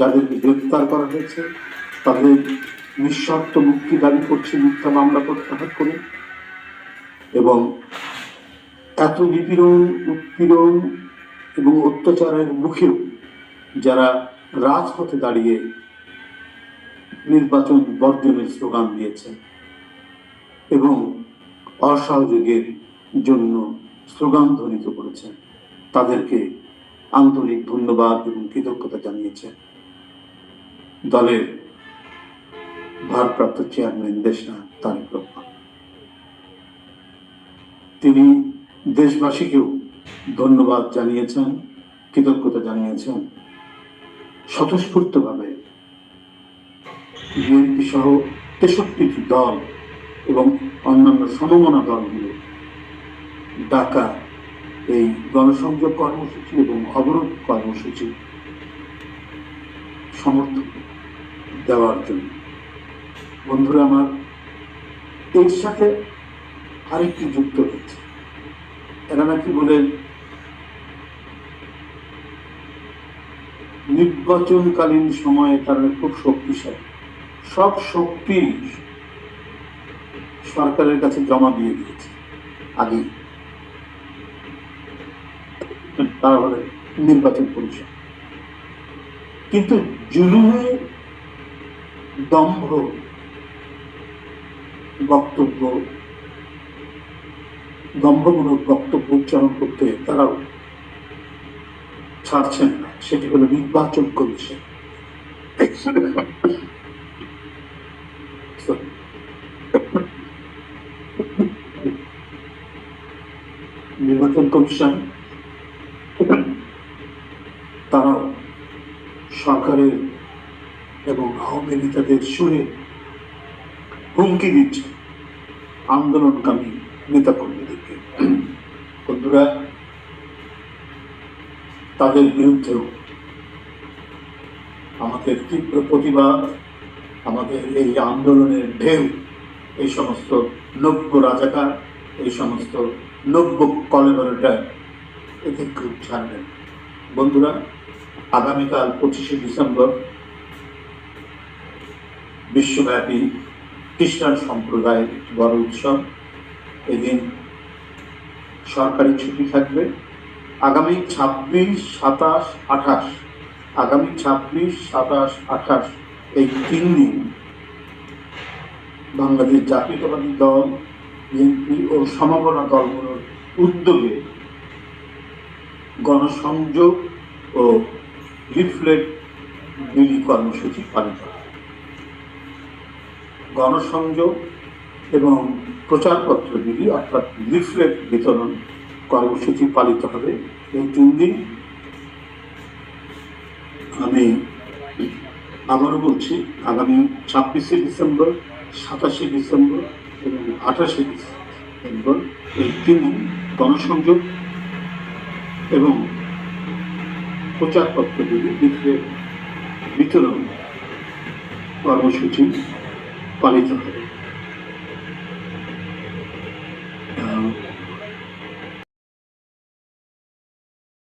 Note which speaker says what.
Speaker 1: যাদেরকে গ্রেপ্তার করা হয়েছে, তাদের নিঃশর্ত মুক্তি দাবি করছে মিথ্যা মামলা প্রত্যাহার করে। এবং এত নিপীড়ন, উৎপীড়ন এবং অত্যাচারের মুখেও যারা রাজপথে দাঁড়িয়ে নির্বাচন বর্জনের স্লোগান দিয়েছে এবং অসহযোগের জন্য স্লোগান ধ্বনিত করেছে, তাদেরকে আন্তরিক ধন্যবাদ এবং কৃতজ্ঞতা জানিয়েছেন দলের ভারপ্রাপ্ত চেয়ারম্যান দেশনা তারেক রহমান। তিনি দেশবাসীকেও ধন্যবাদ জানিয়েছেন, কৃতজ্ঞতা জানিয়েছেন। স্বতঃস্ফূর্তভাবে বিএনপি সহ তেষট্টিটি দল এবং অন্যান্য সমমনা দলগুলো ডাকা এই গণসংযোগ কর্মসূচি এবং অবরোধ কর্মসূচি সমর্থন দেওয়ার জন্য। বন্ধুরা, আমার এর সাথে আরেকটি যুক্ত হচ্ছে এরা নাকি বলেন নির্বাচনকালীন সময়ে তারা খুব শক্তিশালী। সব শক্তি সরকারের কাছে জমা দিয়ে দিয়েছে। আগে তারা বলে নির্বাচন পরিষদ কিন্তু জুলুমে দম্ভ বক্তব্য, দম্ভমূলক বক্তব্য উচ্চারণ করতে তারাও ছাড়ছেন না। সেটি হলো নির্বাচন কমিশন। নির্বাচন কমিশন, তারাও সরকারের এবং আওয়ামী নেতাদের সুরে হুমকি দিচ্ছে আন্দোলনকামী নেতা কর্মীদেরকে বন্ধুরা, তাদের বিরুদ্ধেও আমাদের তীব্র প্রতিবাদ, আমাদের এই আন্দোলনের ঢেউ, এই সমস্ত নব্য রাজাকার, এই সমস্ত নব্য কলেবরেটার এদের গ্রুপ ছাড়বেন। বন্ধুরা, আগামীকাল পঁচিশে ডিসেম্বর বিশ্বব্যাপী খ্রিস্টান সম্প্রদায়ের একটি বড় উৎসব এদিন সরকারি ছুটি থাকবে আগামী ছাব্বিশ সাতাশ আঠাশ, আগামী ছাব্বিশ সাতাশ আঠাশ এই তিন দিন বাংলাদেশ জাতীয়তাবাদী দল, বিএনপি ও সমবনা দলগুলোর উদ্যোগে গণসংযোগ ও লিফলেট বিলি কর্মসূচি পালিত হয়। গণসংযোগ এবং প্রচারপত্র বিলি অর্থাৎ লিফলেট বিতরণ কর্মসূচি পালিত হবে এই তিন দিন। আমি আবারও বলছি, আগামী ছাব্বিশে ডিসেম্বর, সাতাশে ডিসেম্বর এবং আঠাশে ডিসেম্বর এই তিন দিন গণসংযোগ এবং প্রচারপত্রগুলি বিতরণ কর্মসূচি পালিত হবে